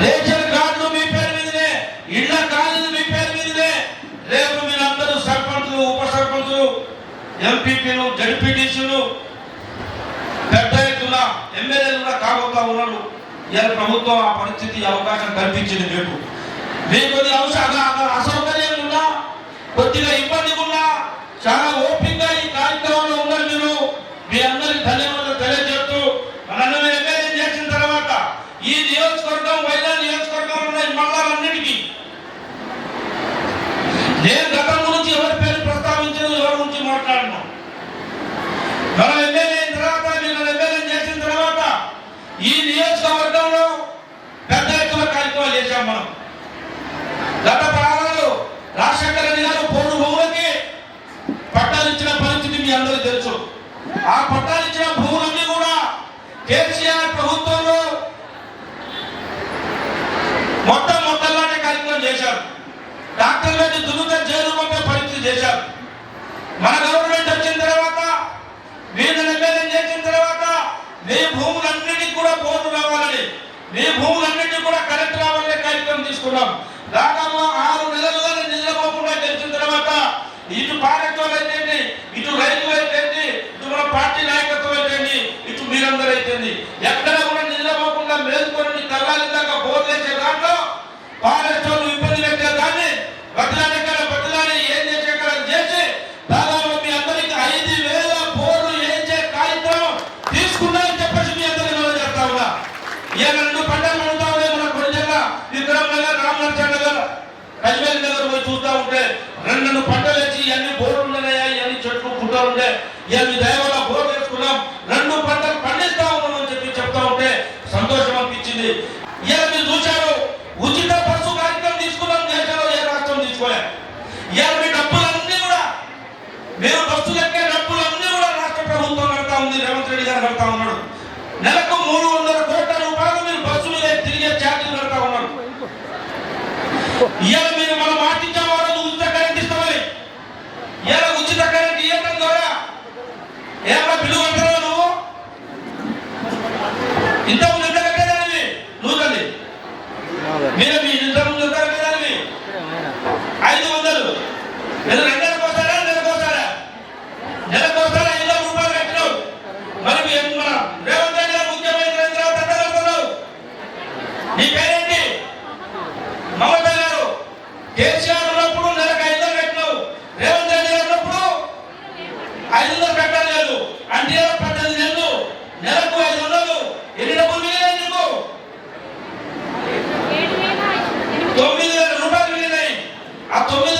Ration కార్డులు మీ పేరు మీదనే ఇళ్ళ కార్డులు మీ పేరు మీదనే. రేపు మీరందరూ సర్పంచులు ఉప సర్పంచులు ఎంపీపీలు జడ్పీటీసీలు పెద్ద ఎత్తున ఎమ్మెల్యేలు కూడా కాబోతా ఉన్నారు. ఇలా ప్రభుత్వం ఆ పరిస్థితి అవకాశం కల్పించింది మీకు. మీకు కొద్దిగా అవసరం అసౌకర్యం ఉన్నా కొద్దిగా ఇబ్బంది ఉన్నా చాలా ఓపికగా ఈ కార్యక్రమంలో ఉన్నారు మీరు మీ అందరికి ధన్యవాదాలు తెలియజేస్తూ నన్ను ఎమ్మెల్యే చేసిన తర్వాత ఈ నియోజకవర్గం వైజాగ్ నియోజకవర్గంలో ఉన్న ఈ మండలాలన్నిటికీ నేను గతం గురించి ఎవరి పేరు ప్రస్తావించను ఎవరి గురించి మాట్లాడను మనం ఎమ్మెల్యే అయిన తర్వాత మీరు ఎమ్మెల్యే చేసిన తర్వాత ఈ నియోజకవర్గంలో పెద్ద ఎత్తున కార్యక్రమాలు చేశాం మనం గత ప్రాణాలు రాజశేఖర రెడ్డి గారు పోడు భూములకి పట్టాలు ఇచ్చిన పరిస్థితి మీ అందరికీ తెలుసు ఆ పట్టాలు ఇచ్చిన భూములన్నీ కూడా కేసీఆర్ ప్రభుత్వంలో మొత్తం మొట్టలాంటి కార్యక్రమం చేశారు. డాక్టర్ రెడ్డి దున్నుగా జైలు పంపే పరిస్థితి చేశారు. మన గవర్నమెంట్ వచ్చిన తర్వాత వీళ్ళు ఎమ్మెల్యే చేసిన తర్వాత నీ భూములన్నిటికీ కూడా బోర్డు రావాలని నీ భూములన్నిటికీ కూడా కరెక్ట్ రావాలనే కార్యక్రమం తీసుకున్నాం. దాదాపు ఆరు నెలలుగా నిద్రపోకుండా గెలిచిన తర్వాత ఇటు పాలకులు అయితేంది ఇటు రైతులు అయితేంది ఇటు మన పార్టీ నాయకత్వం అయితేంది ఇటు చేసింది. అయితేంది ఎక్కడ కూడా నిలబోకుండా మేల్కొని కళ్ళాలి దాకా బోర్డు వేసే దాంట్లో పాలకులు ఇబ్బంది పెట్టే దాన్ని బదిలాడే కాడ బదిలాడి ఏం చేసే కాడ చేసి దాదాపు మీ అందరికి ఐదు వేల బోర్లు వేయించే కార్యక్రమం తీసుకున్నారని చెప్పేసి మీ అందరికి మనం చేస్తా ఉన్నా. ఏ రెండు పంటలు ఉంటా ఉన్నాయి మన కొడిజల్ల విక్రమ్ నగర్ రామనరచండ నగర్ కశ్మీర్ నగర్ పోయి చూస్తా ఉంటే రెండు పంటలు వేసి ఇవన్నీ బోర్లు ఉన్నాయా? ఇవన్నీ చెట్లు పుట్టలు ఉండే. ఇక మీ ఏమన్నా పిలువ అంటావు నువ్వు? ఇంత ముందు ఎంత కట్టేదానివి? నువ్వు తల్లి. మీరు మీ ఇంత ముందు ఎంత కట్టేదానివి? ఐదు వందలు. నేను రెండేళ్ళకి పోతారా నెలకు వస్తాడా నెలకు వస్తాడా ఐదు వందల రూపాయలు కట్టినావు. మరి మన రేవంత్ రెడ్డి గారు ముఖ్యమంత్రి చంద్రబాబు తగ్గలుగుతున్నావు నీ పేరేంటి? మమత గారు. కేసీఆర్ ఉన్నప్పుడు నెలకు ఐదు వందలు కట్టినావు. రేవంత్ రెడ్డి గారు ఉన్నప్పుడు ఐదు వందలు కట్టావు. A tua